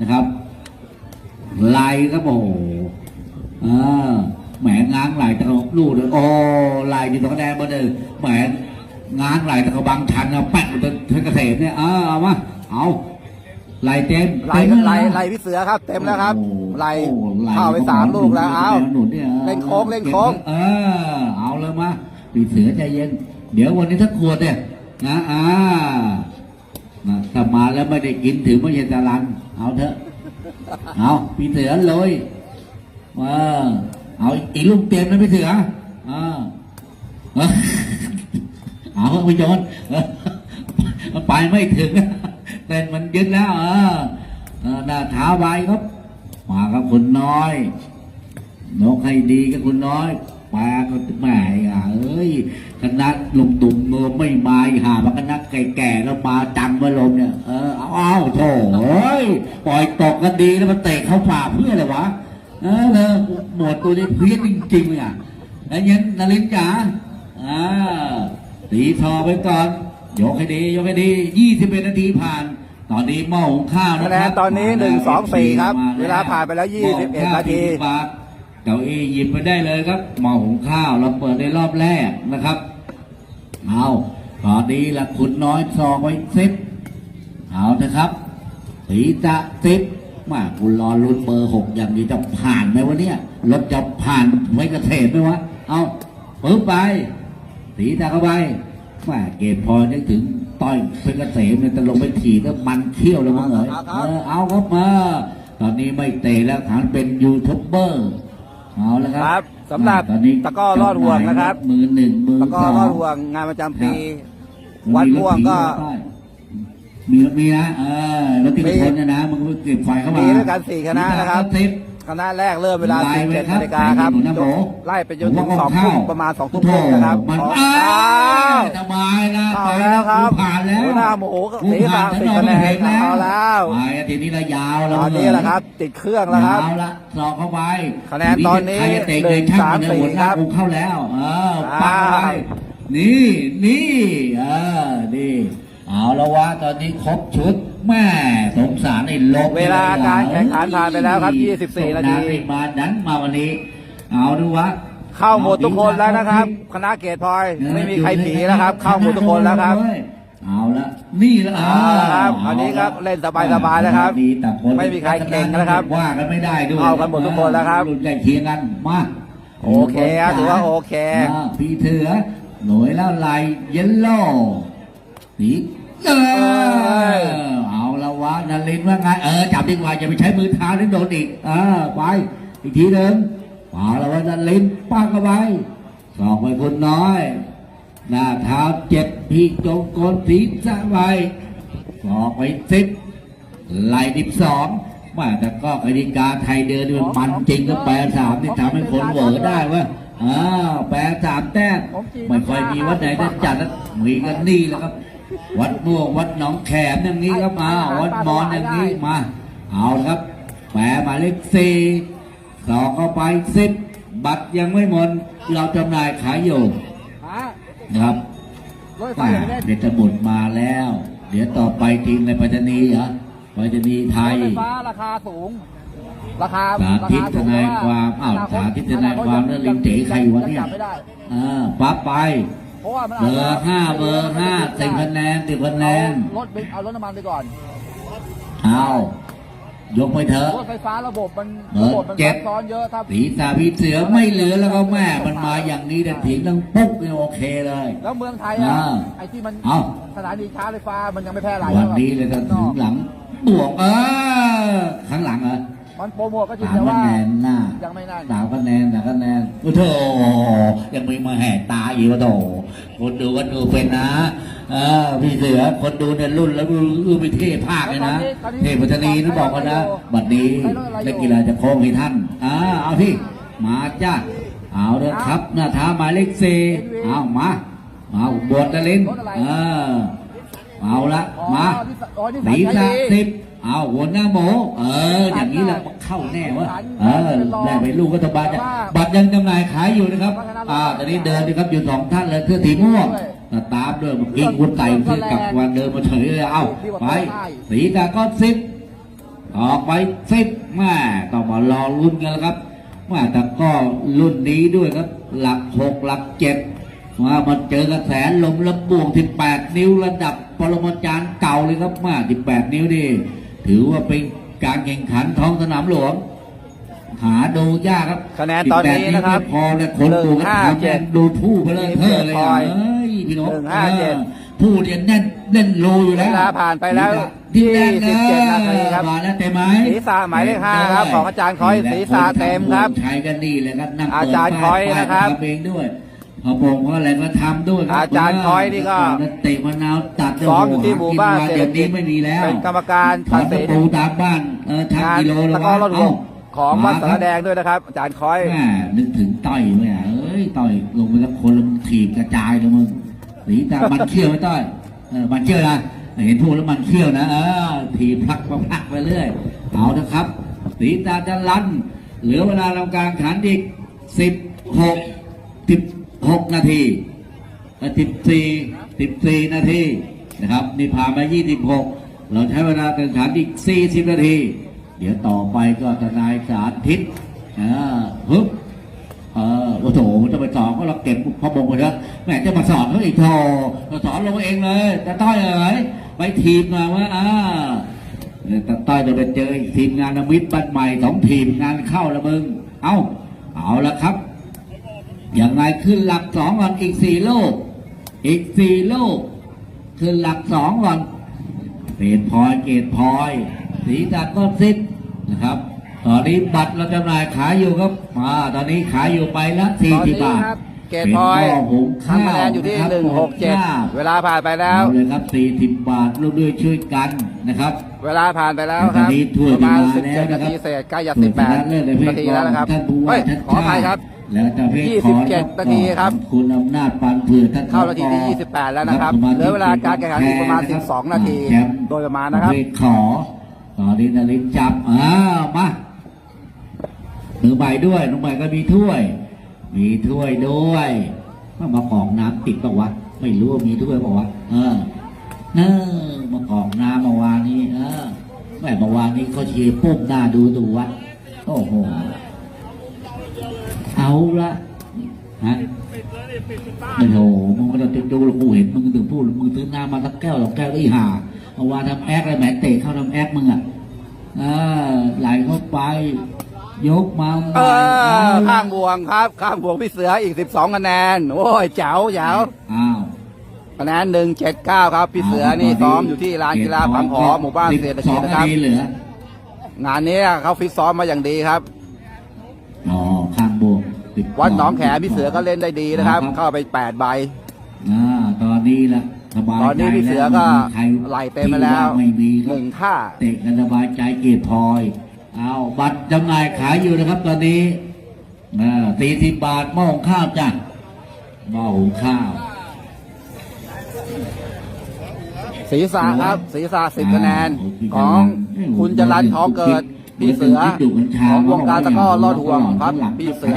นะครับไหลครับโอ้โหอ่าแหมง้างไหลตะเขาลูกเลยโอ้ไหลที่ตรงแดงมาเลยแหมง้างไหลตะเขาบางชันนะแปะมันเป็นเกษตรเนี่ยเอาเอามาเอาไหลเต็มไล่เต็มไล่แล้วนะไล่พี่เสือครับ เต็มแล้วครับโอ้โหไล่โอ้โหไหเข้าไปสามลูกแล้วเอาหนุนเนี่ยเล่นโค้งเล่นโค้งเออ เอาเลยมาปีเสือใจเย็น เดี๋ยววันนี้ถ้าขวดเนี่ยนะอ่านะถ้ามาแล้วไม่ได้กินถือไม่ใช่ตะลัน เอาเถอะ เอาปีเสือเลยเออเอาอีกลูกเต็มนะพี่เสืออ่าเออเอาไปโยนเออมันไปไม่ถึงเต้นมันยึดแล้วเออเออหน้าเท้าใบครับมาครับคุณน้อยนกให้ดีกับคุณน้อย ปลาก็แหม่อะเอ้ยคณะลุงตุ่มเงอไม่มาอีหามาคณะแก่ๆแล้วมาจังมาลมเนี่ยเออเอาเอาโถเอ้ยปล่อยตกกันดีแล้วมันเตะเข้าป่ากเพื่ออะไรวะเออเออหมวดตัวนี้เพี้ยนจริงๆเลยอะแล้วยันนารินจ๋าอ่าตีทอไปก่อนยกให้ดียกให้ดียี่สิบเอ็ดนาทีผ่าน ตอนนี้หม้อหุงข้าวนะคะแนครันบตอนนี้มาหนึ่งสองสี่ครับมแเวลาผ่านไปแล้วยี่สิบเอ็ดนาทีบาท เก้าอี้หยิบไปได้เลยครับหม้อหุงข้าวเราเปิดในรอบแรกนะครับเอาตอนนี้ละคุณน้อยซองไว้สิบเอาเถอะครับสีจะสิบมาคุณรอลุ้นเบอร์หกอย่างนี้จะผ่านไหมวะเนี่ยรถจะผ่านไว้กระเทศไหมวะเอาปึ๊บไปสีตาเข้าไปแม่เกตพอนึกถึงต้อยเพชรเกษมเนี่ยจะลงไปถีบแล้วมันเขี้ยวแล้วมั้งเหรอครับเออเอาครับมาตอนนี้ไม่เตะแล้วฐานเป็นยูทูบเบอร์ เอาแล้วคครัรับบสำหรับตอนนี้ตะกร้อรอดห่วงนะครับ มือหนึ่งมือแล้วก็สองรอดห่วงงานประจำปี วัดม่วงก็ มีรถมีนะเออรถที่กระทนเนยนะมึงเก็บไฟเข้ามามีด้วยกันสี่คณะนะครับ สิบ คณะแรกเริ่มเวลาไล่ไป17ครับนาฬิกาครับ ไล่ไปหนุนนะโบไล่ไปจนถึงสองทุ่มประมาณสองทุ่มครึ่งนะครับมันอ๋ออ้าอ้าวสบายนะเอาแล้วครับผ่านแล้วหัวหน้าหมูกับกูสีผ่ฟางติดคะแนนถไม่ห็เอาแล้วไปทีนี้ละยาวตแล้วอนนี้แหละครับ ติดเครื่องแล้วครับยาวละสอบเข้าไปคะแนนตอนนี้ใครจะเตะหนึ่เงงช่างสามมันสี่หัวหครัน้าบกูเข้าแล้วเอออ้าวปักเข้าไปนี่นี่เออนี่เอาแล้ววะตอนนี้ครบชุด แม่สงสารไอ้ลบเวลาการแข่งขันผ่านไปแล้วครับ 24 นาทีส่งให้มาดันมาวันนี้ เอาดูวะเข้าหมดทุกคนแล้วนะครับ คณะเกตพลอย ไม่มีใครผีแล้วครับ เข้าหมดทุกคนแล้วครับ เอาละนี่ละเอาละครับอันนี้ครับเล่นสบายๆแล้วครับมีแต่คนไม่มีใครเก่งนะครับว่ากันไม่ได้ด้วยเอากันหมดทุกคนแล้วครับรุ่นใกล้เคียงกันมาโอเคครับถือว่าโอเคอ่าพี่เถือหน่วยแล้วลายเยลโล่สี เออเอาละวะนารินว่าไงเออจับดีกว่าอย่าไปใช้มือเท้านี่โดนอีกเออไปอีกทีหนึ่งเอาละวะนารินป้ากเข้าไปสองไปคนน้อย หน้าเท้าเจ็บพี่จงโกนศีรษะไว้สอกไปสิบไหลดิบสองมาแต่ก็กติกาไทยเดินมันมันจริงก็แปลสามนี่ทำให้คนเหวอได้เวะอ้าวแปลสามแต้มไม่ค่อยมีวัดไหนจะจัดมีกันนี่แล้วครับ วัดม่วงวัดหนองแขมอย่างนี้ครับมา วัดมอนอย่างนี้มา เอาละครับแปลหมายเลขสี่สองเข้าไปสิบบัตรยังไม่หมดเราจำหน่ายขายอยู่นะครับรถไฟอ่าไม่ได้เดี๋ยวจะบุดมาแล้ว เดี๋ยวต่อไปทีมในปัตตานีเหรอปัตตานีไทยรถไฟฟ้าราคาสูงราคาสาธิตรคทนายความอ้าวอคตสาธิตทนายความแล้วลิงเจ๋ใครวะเนี่ยจับไม่ได้อ่าปั๊บไปเพ ราะว่ามันเบอร์ห้าเบอร์ห้าสิบคะแนนสิบคะแนนรถเอารถน้ำมันไปก่อนเอายกไปเถอะ รถไฟฟ้าระบบมันเบอร์ระบบมันเจ็ดซับซ้อนเยอะครับสีสาพีเสือไม่เหลือแล้วก็แม่ มันมาอย่างนี้แต่ถีงดังปุ๊กนี่โอเคเลย แล้วเมืองไทยอะอ่าไอ้ที่มันเอ้า สถานีชาร์จไฟฟ้ามันยังไม่แพร่หลายวันนี้เลยจะถึงหลังบวกเออข้างหลังเหรอ มันโปรโมทก็จริงสามแต่คะว่าแนนหน้ายังไม่นั่นสามคะแนนสามคะแนนโอ้โถยังมีมาแห่ตาอีกวะโถคนดูก็ดูเป็นนะเออพี่เสือคนดูเนี่ยรุ่นแล้วรู้ไปเทภาคเลยนะเทพัฒนีนี่บอกกันนะบัดนี้นักกีฬาจะโค้งให้ท่านอ่าเอาพี่มาจ้าเอาเด้อครับหน้าท้าหมายเลขสี่เอามามาบวชตะลินเออเอาละอ๋อมานี่อ๋อนี่สีสายสาใช้ดีสิบ เอาหัวหน้าหมูเออ อย่างนี้แหละเข้าแน่วะเออได้ไปลูกก็ตบาจะบัตรยังจำหน่ายขายอยู่นะครับ อ่า ตอนนี้เดินนะครับอยู่สองท่านเลยเสื้อสีม่วงแต่ตามด้วยเมื่อกี้คุณไก่เสื้อกลับวันเดินมาเฉยเลยเอาไปสีกาก็สิบออกไปสิบแม่ต้องมารอลุ้นกันแล้วครับแม่แต่ก็รุ่นนี้ด้วยครับ หลักหกหลักเจ็ดมามาเจอกระแสลมและบ่วงที่แปดนิ้วระดับปรมาจารย์เก่าเลยครับมาที่แปดนิ้วนี่ ถือว่าเป็นการแข่งขันท้องสนามหลวง หาดูยากครับคะแนนตอนนี้นะครับพอเนี่ยคนดูหนึ่งห้าเจ็ดดูผู้ไปเลยเธอเลยพลอะอยเอ้ยพี่น้องหนึ่งห้าเจ็ดออผู้เนี่ยแน่นแน่นโลอยู่แล้วเวลาผ่านไปแล้วที่แน่นยี่สิบเจ็ดนาทีครับมาแล้วเต็มไหมศีรษะหมายเลขห้าครับของอาจารย์คอยศีรษะเต็มครับใช้กันนี่เลยครับนั่งเปิดอาจารย์คอยนะครับป้ายทำเองด้วย พอบอกว่าอะไรก็ทำด้วยคบอาจารย์คอยนี่ก็เตะมะนาวตัดซ้อมอยู่ที่หมู่บ้านเดี๋ยวนี้ไม่มีแล้วเป็นกรรมการถอตันดตะสินปูตามบ้านเออทางงานกิโลแล้ตะวกร้อรถหเอ้ากของวัดสารมาแดงด้วยนะครับ อาจารย์คอยแม่นึกถึงต่อยไหมอะเอ้ยต่อยลงไปกับคนแล้วมึงถีบกระจายเลยมึงสีตามันเขี้ยวไหมต้อยเออมันเขี้ยวนะเห็นพูดแล้วมันเขี้ยวนะเออถีบพลักพลักไปเรื่อยเอานะครับสีตาจะลันเหลือเวลาทำการแข่งขันอีกสิบหกสิบ หกนาทีสิบสี่สิบสี่นาทีนะครับนี่ผ่านมายี่สิบหกเราใช้เวลาแข่งขันอีกสี่สิบนาที เดี๋ยวต่อไปก็ทนายสาธิตอ่าฮึบเออโอ้โหจะไปสอนก็เราเก็บพอบงไปแล้วแม่จะมาสอนเขาอีกโธ่เราสอนลงเองเลยแต่ต้อยเอ๋ยไปทีมมาว่าอ่าเนี่ยแต่ต้อยจะไปเจอทีมงานมิตรบ้านใหม่สองทีมงานเข้าล้วมึง เอ้าเอาละครับ อย่างไรขึ้นหลักสองก่อนอีกสี่ลูก อีกสี่ลูก ขึ้นหลักสองก่อนเกรดพลอยเกรดพลอยสีดาก้อนซิดนะครับ ตอนนี้บัตรเราจำหน่ายขายอยู่ครับมาตอนนี้ขายอยู่ไปละสี่ตอนสินี้บบาทครับเกรดพลอยเป็นหม้อหุงข้าวทำคะแนนอยู่ที่ะครับหนึ่งหกเจ็ดข้าวเวลาผ่านไปแล้วเอาเลยครับสี่สิบบาทร่วมด้วยช่วยกันนะครับ เวลาผ่านไปแล้วตคอนรับนี้ถ้วยประมาณมาสิบแล้เจ็วดนานะครับทีเศษใกล้จะส่สิวบนแปชดนะเลิศในเพศนาทีแล้วนะครับท่านผู้เฮ้ว่ายชัดขออภัยครับ แล้วแต่เพศยี่สิบเจ็ดนาทีครับ คุณอำนาจปานเผื่อท่านเข้านาทีที่28แล้วนะครับสมเหลือเวลาการแข่งขันอีกประมาณ12นาทีแชมป์โดยประมาณนะครับเพศขอตอนนี้นารินจับอ้าวมามือใบด้วยน้องใบก็มีถ้วย มีถ้วยด้วยมามากรอกน้ำติดปะวะไม่รู้ว่ามีถ้วยปะวะเออเนอมากรอกน้ำเมาวานนี้เออแม่เมาวานนี้เขาเชียร์ปุ๊บหน้าดูดูวะโอ้โห เอาละฮะโอ้โหมึงก็จะดูแล้วกูเห็นมึงถึงพูดมึงซื้อน้ำมาสักแก้วสองแก้วได้ห่าเมาวานทำแอคอะไรแหมเตะเข้าทำแอคมึงอะเออไหลเข้าไป ยกมาเออใหม่ข้างบวงครับข้างบวงพี่เสืออีก12คะแนน โอ้ยเจ๋วเจ๋วอ้าวคะแนน179ครับ พี่เสือนี่ซ้อมอยู่ที่ลานกีฬาผังหอหมู่บ้านเศรษฐกิจนะครับสิสองาทีเหลืองานนี้เขาฟิตซ้อมมาอย่างดีครับอ๋อข้างบ วกสิบสวัดหนองแขมพี่เสือก็เล่นได้ดีนะครับ เข้าไป8ใบอ่าตอนนี้ละสบายใจตอนนี้พี่เสือก็แล้วใครไหลเต็มไปแล้วที่าไม่มีคหรับนึ่งท่าเตะกันสบายใจเกียรติพลอยเอาบัตรจำหน่ายขายอยู่นะครับ ตอนนี้สี่สิบบาทหม้อหุงข้าวจ้ะหม้อหุงข้าวศีรษะครับศีรษะสิบคะแนนของคุณจรันทองเกิด พี่เสือของวงการตะกร้อลอดห่วงครับพี่เสือ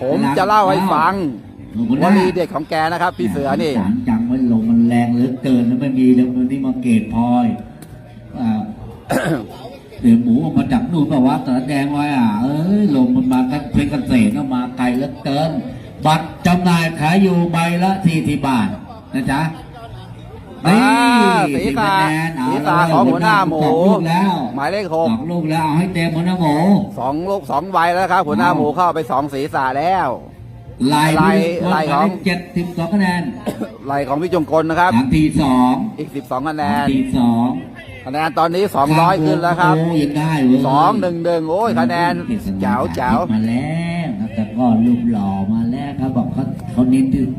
ผมจะเล่าให้ฟังวลีเด็ดของแกนะครับพี่เสือนี่จังจังมันลงมันแรงเหลือเกินแล้วไม่มีแล้วมันนี่มาเกตพลอยอ่าเดี๋ยวหมูออกมาจากนู่นปะวะแต่แดงไว้อะเอ้ยลมมันมากันเพลงกันเสนมาไกลเหลือเกิน บัตรจำหน่ายขายอยู่ใบละสี่สิบบาทนะจ๊ะอ่า นี่ศีรษะ10คะแนนเอาศีรษะของหัวหน้าหมูสองลูกแล้วหมายเลขหสกองลูกแล้วเอาให้เต็มหัวหน้าหมูสองลูกสองใบแล้วครับหัวหน้าหมูเข้าไปสองศีรษะแล้วลายลายลายของเจ็ดสิบสองคะแนนไหลของพี่จงกลนะครับทางทีสองอีกสิบสองคะแนทางนทีสองคะแนนตอนนี้สองร้อยขึ้นแล้วครับโอ้ยังได้เว้ยสองหนึ่งหนึ่งโอ้ยคะแนนเจ๋วเจ๋วมาแล้วครับแต่ก็รูปหล่อมาแล้วครับบอกเขาเขาเน้นดึง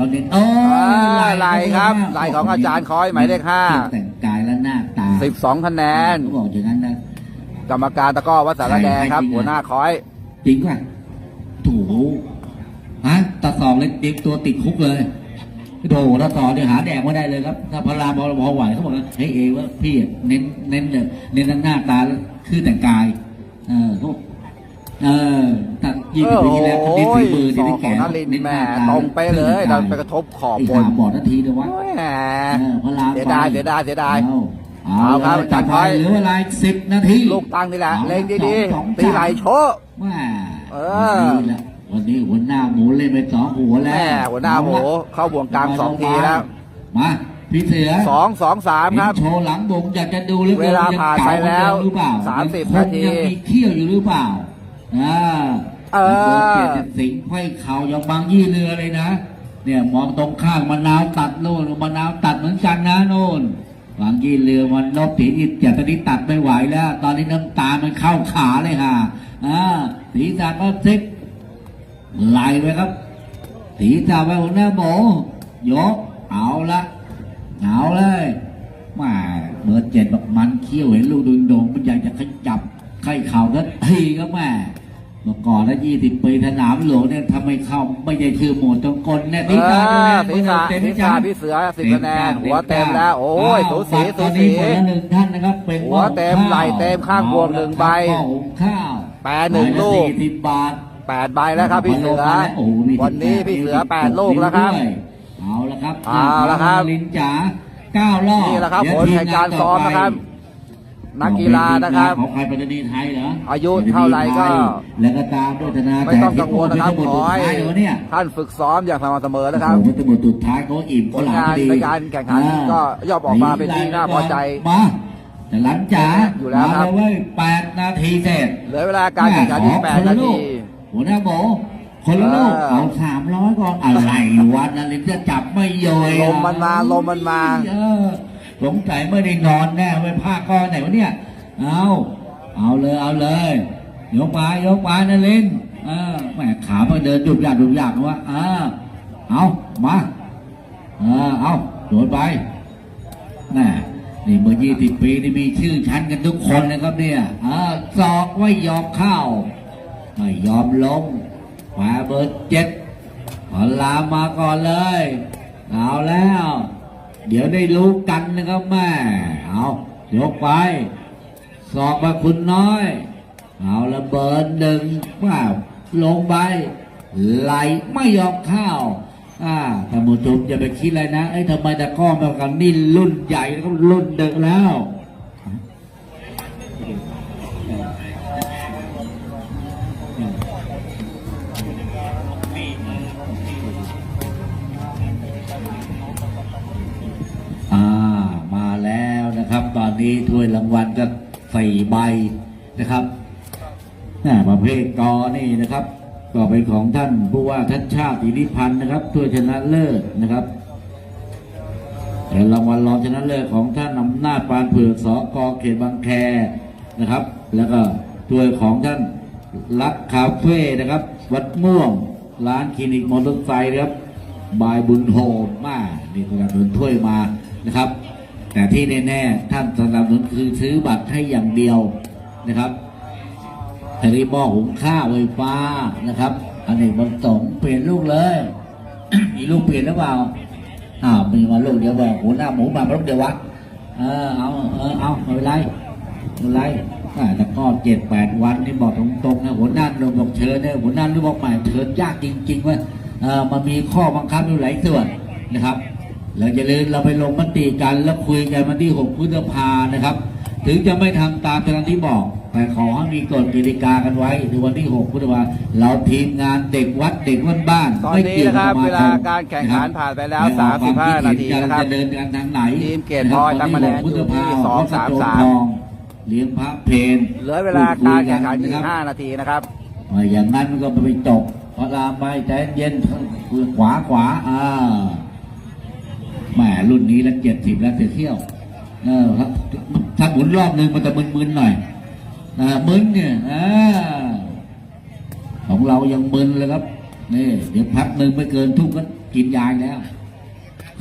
เขาเน้นโอ้อ่าไหลครับไหลของอาจารย์คอยหมายเลขห้าแต่งกายและหน้าตาสิบสองคะแนนเขาบอกอย่างนั้นนะกรรมการตะกร้อวัดสารแดงครับใครใครจริงอะหัวหน้าคอยจริงป่ะถูฮะตาสองเลยเตรียมตัวติดคุกเลยโดตาสองเนี่ยหาแดกไม่ได้เลยครับถ้าพลาบอลบอไหวเขาบอกว่าเฮ้ยเอว่าพี่อะเน้นเน้นเนี่ยเน้นทั้งหน้าตาและคือแต่งกายเออเขา เออตัดยี่สิบปีที่แล้วเขาเน้นฝีมือสที่องได้ขแก่องนลินทร์เน้นแหหม่น้าตาตรงไปเลยดันไปกระทบขอบไอ้บนหาบอดนาทีเดียววะโอ้ยแหมเออพระรามเสียดายเสียดายเสียดายเอาเอาครับเลยจัจัดดไว้ไปเหลือเวลาสิบนาทีลูกตั้งนี่แหละอาเล็งดีสองๆตีไหลโชว์แม่เออวันนี้แหละวันนี้หัวหน้าหมูเล่นไปสองหัวแล้วแม่หัวหน้าหมูเข้าบ่วงกลางสองทีแล้วมาพี่เสือสองสองสามครับโชว์หลังบงอยากจะดูหรือเวลาผ่านไปแล้วหรือเปล่าสามสิบคนาทียังมีเขี้ยวอยู่หรือเปล่า อ่าเออเกียรติสิงห์ไขว้เข่ายังบางยี่เรือเลยนะ เนี่ยมองตรงข้างมะนาวตัดโน่นมะนาวตัดเหมือนกันนะโน่นบางยี่เรือมันนบถีอิดจากตอนนี้ตัดไม่ไหวแล้ว ตอนนี้น้ำตามันเข้าขาเลยค่ะอ่าสีสันก็ซิกไหลไปครับสีจ่าไปหัวหน้าโบยกเอาละเอาเลยแมาเบอร์เจ็ดบอกมันเขี้ยวเห็นลูกดุงโดงมันอยากจะขยับไข้เข่าทันทีก็แม่ เมื่อก่อนแล้วยี่สิบปีสนามหลวงเนี่ยทำไมเข้าไม่ใช่ชื่อหมวดจงกลเนี่ยเอตีตาอเต็สีมสาเต็มสีจ้าสาพี่เสือสิบคะแนนหัวเต็มแล้ว โอ้ยสูสีตสูอนสีนี้คนละหนึ่งท่านนะครับเป็นหัวเต็มไหล่เต็มข้างบวงหนึ่งใบข้าวหุงข้าวแปรหนึ่งลูกสี่สิบบาทแปดใบแล้วครับพี่เสือโอ้โหมีวันนี้พี่เสือแปดลูกแล้วครับด้วยเอาละครับเอาละครับลินจ๋าเก้ารอบนี่แหละครับเดี๋ผยวลแห่งการซ้อมนะครับ นักกีฬานะครับ ของใครประเทศไทยเหรออายุเท่าไหร่ก็ แล้วก็ตามด้วยธนาไม่ต้องกังวลนะครับขขออให้ให้เนี่ยท่านฝึกซ้อมอย่างสม่ำเสมอนะครับโอ้โหสมุดสุดท้ายเขาอิ่มผลงานในการแข่งขันก็ย่อมออกมาเป็นที่น่าพอใจมาแต่หลังจ๋าอยู่แล้วครับมาเว้ยแปดนาทีเสร็จเหลือเวลาการแข่งขันที่แปดนาทีหัวหน้าโบคนละลูกเออเอาสามร้อยก่อนอะไรวะนารินจะจับไม่โยยลมมันมาลมมันมาเออ สงสัยไม่ได้นอนแน่ไปภาคก้อนไหนวะเนี่ย เอาเอาเลยเอาเลยยกไปยกไปนารินเออแหมขามันเดินดุบยากดุบยากนะวะเออเอามาเออเอาโดดไปน่นี่เมื่อยี่สิบปีนี่มีชื่อชั้นกันทุกคนนะครับเนี่ยเออสอกไว้ยอมเข้าไม่ยอมลงขวาเบอร์เจ็ดขอลามาก่อนเลย เอาแล้ว เดี๋ยวได้รู้กันนะครับแม่เอายกไป สอบมาคุณน้อย เอาระเบิดหนึ่งว้าวลงไปไหลไม่ยอมเข้าอ่าท่านผู้ชมอย่าไปคิดอะไรนะไอ้ยทำไมตะก้อมากันนี่รุ่นใหญ่แล้วก็รุ่นเด็กแล้ว นี้ถ้วยรางวัลก็สี่ใบนะครับน่าประเภทกอนี่นะครับ ก็เป็นของท่านผู้ว่าทัชชาติอิทธิพันธ์นะครับถ้วยชนะเลิศนะครับแต่รางวัลรองชนะเลิศของท่านอำนาจปานเผือกสกเขตบางแคนะครับ แล้วก็ถ้วยของท่านรักคาเฟ่นะครับ วัดม่วงร้านคลินิกมอเตอร์ไซค์นะครับบายบุญโฮมมานี่สนับสนุนถ้วยมานะครับ แต่ที่แน่ๆท่านสนับสนุนคือซื้อบัตรให้อย่างเดียวนะครับแต่รีหม้อหุงข้าวไฟฟ้านะครับอันนี้มันสงเปลี่ยนลูกเลย มีลูกเปลี่ยนหรือเปล่าอ้าวมีมาลูกเดียวบอกหัวหน้าหมูมาลูกเดียววะเออเอาเออเอาไม่เป็นไรไม่เป็นไรแต่ก็เจ็ดแปดวันนี่บอกตรงๆนะหัวหน้าลงบอกเชิญเนี่ยหัวหน้าลูกบอกใหม่เชิญยากจริงๆว่าเออมันมีข้อบังคับอยู่หลายส่วนนะครับ เราจะลืมเราไปลงมติกันแล้วคุยกันวันที่ 6 พฤษภานะครับ ถึงจะไม่ทำตามที่บอก แต่ขอให้มีกฎกติกากันไว้ในวันที่ 6 พฤษภาเราทีมงานเด็กวัดเด็กวัดบ้านตอนไม่นี้กี่ยวนะครับสมเวลาการแข่งขันผ่านไปแล้วไม่ออกควม35คิดเห็นาทีนะครับจะเดินกันทางไหนทีมเกตทอยตั้งคะแนนอยู่ที่พฤษภสองสามสามทองเลี้ยงพระเพนเหลือเวลาการแข่งขันอีกะครับ5นาทีนะครับไม่อย่างนั้นมันก็ไปจบพอลามไปใจเย็นขวาขวาอ่า แหมรุ่นนี้แล้วเจ็ดสิบแล้วเสียเที่ยวเออครับถ้าหมุนรอบหนึ่งมันจะมึนๆหน่อยอ่ามึนเนี่ยอ่าของเรายังมึนเลยครับนี่เดี๋ยวพักหนึ่งไม่เกินทุ่มก็กินยาอีกแล้ว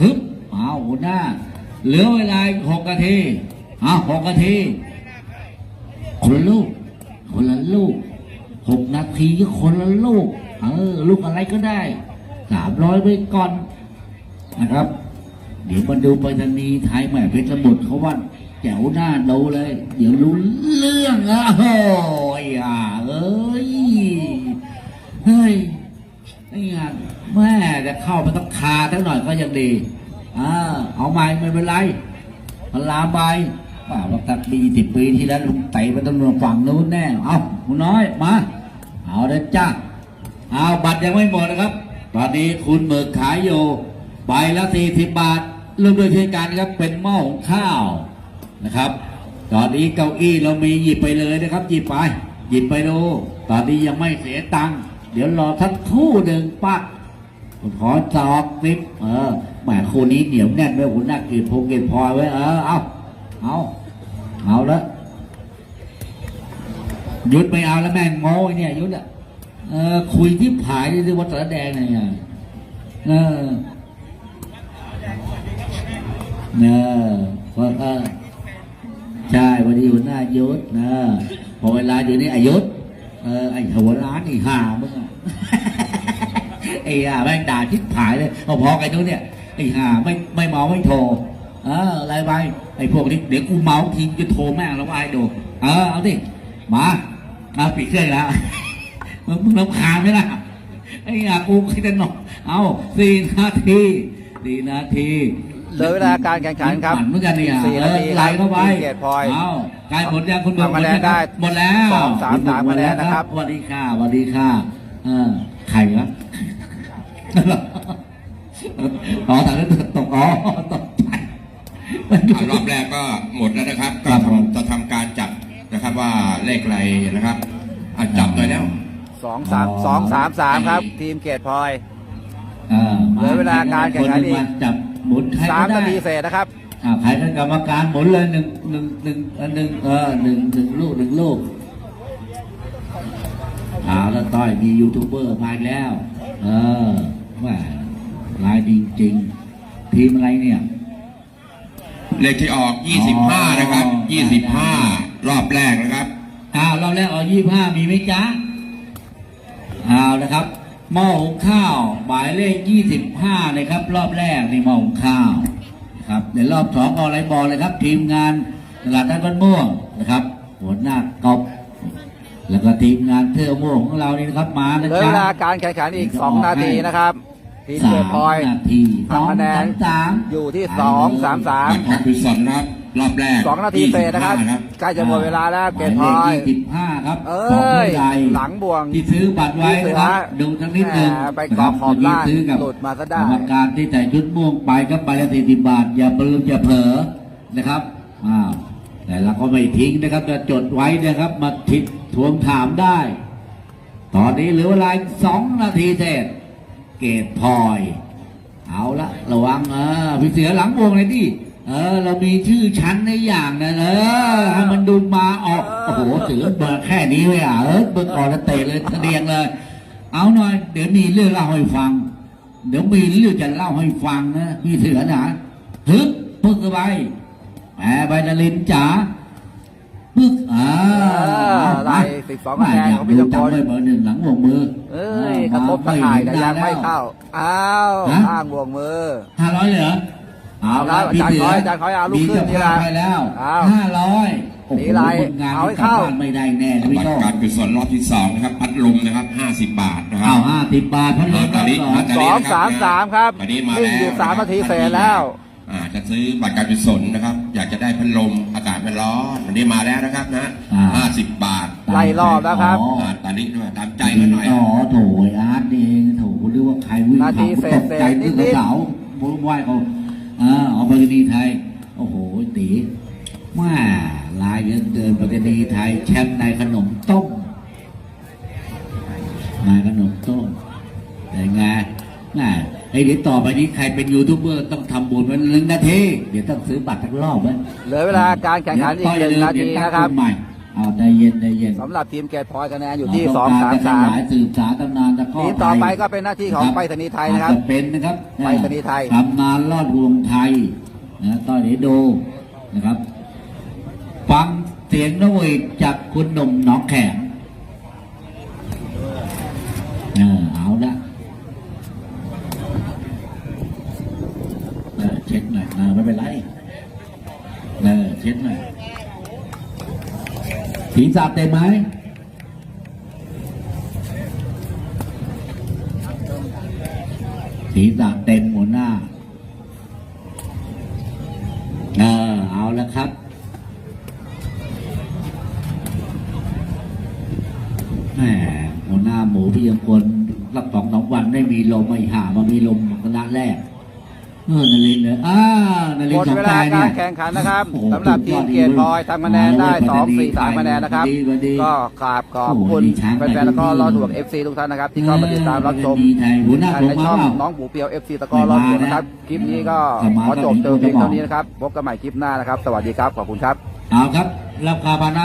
ฮึบเอาหัวหน้า เหลือเวลาหกนาทีเอาหกนาทีคนละลูกคนละลูกหกนาทีก็คนละลูกเออลูกอะไรก็ได้สามร้อยไปก่อนนะครับ เดี๋ยวมาดูไปรษณีย์ไทยแหม่เพชรบุตรเขาว่าแจ๋วหน้าดูเลย เดี๋ยวรู้เรื่องอะโอ้ยอ่าเอ้ยเฮ้ยนี่ไงแม่จะเข้าไปต้องคาทั้งหน่อยก็ยังดีอ่าเอาใหม่ไม่เป็นไรพลามไปป่าว่าตักปีสิบปีที่แล้วลุงเตะไปตำรวจฝั่งนู้นแน่ เอาคุณน้อยมา เอาเด้จ้าเอาบัตรยังไม่หมดนะครับ ตอนนี้คุณหมึกขายอยู่ใบละสี่สิบบาท รวมด้วยช่วยกันครับเป็นหม้อหุงข้าวนะครับ ตอนนี้เก้าอี้เรามีหยิบไปเลยนะครับ หยิบไป หยิบไปดูตอนนี้ยังไม่เสียตังค์เดี๋ยวรอทักคู่หนึ่งปักผมขอจอกนิดเออแหมคู่นี้เหนียวแน่นไว้หุ่นหน้าเกลียดพงเกลียดพลอยไว้เออเอาเอาเอาละยุดไม่เอาแล้วแม่งโง่ไอ้เนี่ยยุดอะเออคุยที่ผายที่วัดสระแดงเนี่ยเออ เนอะเพราะก็ใช่วันนี้หัวหน้ายุดนะพอเวลาอยู่นี่อายุดเออไอ้หัวร้านไอ้ห่ามึงอะไอ้ห่าแม่งด่าชิบหายเลยพอๆกันนู้นเนี่ยไอห่าไม่ไม่เมาไม่โทรเอออะไรไปไอพวกนี้เดี๋ยวกูเมาทีจะโทรแม่งแล้วว่าไอ้ดูเออเอาสิมาเอาปิดเครื่องแล้วมึงมึงรำคาญไหมล่ะไอ้ห่ากูคิดจะนอนเอาสี่นาทีสี่นาที เหลือเวลาการแข่งขันครับปั่เหมือนกันเนี่ยสี่นาทีไหลเข้าไปทีมเกียรติพลอยเอาใกล้หมดยังคุณบอกทำคะแนนได้หมดแล้วสองสามสามคะแนนนะครับสวัสดีค่ะสวัสดีค่ะเออใครวะอ๋อแต่นั้นตกอ๋อตกใจอ่ารอบแรกก็หมดแล้วนะครับคก็รับผมทำจะทำการจับนะครับว่าเลขอะไรนะครับอะจับเลยแล้วสองสามสองสามสามครับ ทีมเกตพลอยเออเหลือเวลาการแข่งขันอีกคมาจับหมุนใครสามก็ได้นาทีเศษนะครับ อ่าใครเป็นกรรมการหมุนเลยหนึ่งหนึ่งหนึ่งเอ่อหนึ่งเออหนึ่งหนึ่งลูกหนึ่งลูกเอาแล้วต้อยมียูทูบเบอร์มาอีกแล้ว เออว่าลายดีจริงทีมอะไรเนี่ย เลขที่ออก 25 นะครับ 25 รอบแรกนะครับ อ้าวรอบแรกเอายี่ห้ามีไหมจ๊ะเอาละครับ หม้อหุงข้าวหมายเลขยี่สิบห้าเลยครับ รอบแรกในหม้อหุงข้าวครับเดี๋ยวรอบสองเอาอะไรบอกเลยครับ ทีมงานตลาดนัดบ้านม่วงนะครับ หัวหน้ากอบแล้วก็ทีมงานเทือม่วงของเรานี่นะครับมาเหนะลือจ๊ะเวลาการแข่งขันอีกสองนาทีนะครับทีมเกตพลอยนาทีสองทำคะแนนสามสามอยู่ที่สองสามสามบัตรออกคือสอนนะครับ รอบแรกสองนาทีเศษนะครับ25ครับใกล้จะหมดเวลาแล้วเกตพหลมายอเลยขยี่สิบห้าครับเอ้ของยผู้ใหญ่หลังบ่วงที่ซื้อบัตรไว้นะครับดูทั้งนิดหนึงแหมไปเกาะขอบล่างซื้อกับหลุดมาซะได้กรรมการที่ใส่ชุดม่วงไปก็ไปละสี่สิบบาท อย่าปลืมอย่าเผลอนะครับอ้าวแต่เราก็ไม่ทิ้งนะครับ จะจดไว้นะครับมาทิดทวงถามได้ ตอนนี้เหลือเวลาอีกสองนาทีเศษเกตพลอย เอาละระวังเออพี่เสือหลังวงเลยดิ เออ เรามีชื่อชั้นในอย่างนะเออให้มันดูมาออก โอ้โหเสือเบอร์แค่นี้เลยอะเออเบอร์ก่อนแล้วเตะเลยเสดียงเลย เอาหน่อย เดี๋ยวมีเรื่องเล่าให้ฟัง เดี๋ยวมีเรื่องจะเล่าให้ฟังนะพี่เสือนะฮึบปึ๊กเข้าไปแหมใบดาลินจ๋าปึ๊กอ่าไล่12คะแนนของพี่พี่จจงงกกรรเบอร์หนึ่งหลังวงมือ เอ้ยกระทบตะข่ายแต่ยังไม่เข้า อ้าวฮะข้างวงมือห้าร้อยเหรอ เอาเอาครับพี่เสือาจารย์ขออาจารย์ขอเอาลูกมีขึ้นเจ้านี่ภาพละไปแล้วเอาห้าร้อยโอ้โหนี่ไรงานเอาให้นี้กลับเข้าบ้านไม่ได้แน่นะพี่บัตโต้รการกุศลรอบที่สองนะครับ พัดลมนะครับ50บาทนะครัเอาบห้าสิบบาทพันลอ่ามตรออนบนี้สองตอนสนี้องนะครับสามสามครับตอนนี้มาวิ่งแล้วอยู่สามะครับนาทีเศษแล้วอ่าจะซื้อบัตรการกุศลนะครับ อยากจะได้พัดลมอากาศมันร้อนวันนี้มาแล้วนะครับนะ50บาทไล่รอบแล้วครับอ๋ออ่าตอนนี้ด้วยตามใจกันหน่อยอ๋อโถไอ้อาร์ตนี่เองโถหรือว่าใครวิ่งนาทีผ่เศษตกใจเศษนึกนิดๆว่าสาวบุ้มไหวเขา อ่าเอาปฏินีไทย โอ้โหตีว่าลายเหลือเกินปฏินีไทย แชมป์ในขนมต้มนายขนมต้มแต่ไงน่ะไอ้เดี๋ยวต่อไปนี้ใครเป็นยูทูบเบอร์ต้องทำบุญวันหนึ่งนาที เดี๋ยวต้องซื้อบัตรทั้งรอบไว้เหลือเวลาการแข่งขันอีกหนึ่งนาทีนะครับ เดี๋ยวตั้งกลุ่มใหม่เอาใจเย็นใจเย็นสำหรับทีมเกตพลอยคะแนนอยู่ที่เรสองต้สามกรสามจะขยยสืบสารตำนานตะกร้อทีมต่อไปทยก็เป็นหน้าที่ของไปรษณีย์ไทยนะครับอาจจเป็นนะครับไปรษณีย์ไทยตำนานลอดห่วงไทยนะตอนนี้ดูนะครับ ฟังเสียงนกหวีดจากคุณหนุ่มหนองแขมเออเอาละเออเช็ดหน่อยเออไม่เป็นไรเออเช็ดหน่อย ศีรษะเต็มไหมศีรษะเต็มหัวหน้าเออเอาแล้วครับ แหมหัวหน้าหมูพี่ยังคนรับสองสองวันไม่มีลมไม่หามามีลมคณะแรก เออนาฬิ หมทดร์สองเวตาลายเนี่กายรแข่งขันนะครับโอ้โหสำหรับทีมเกียรติพลอยทำคะแนนได้โอ้โหสองสี่สามคะแนนนะครับดีดีก็กราบขอบโอ้โหคุณดีช้างแฟนๆแล้วก็รอดห่วง FC ทุกท่านนะครับที่เข้ามาติดตามรับชมดีใจหัวหน้าผมในมาช่องเปล่าน้องปูเปียว FC ตะกร้อรอดห่วงนะครับคลิปนี้ก็แต่มาขอจบก็มีเติมเพียงคนจะบอกเท่านี้นะครับพบกันใหม่คลิปหน้านะครับ สวัสดีครับขอบคุณครับเอาครับรับคาบานะ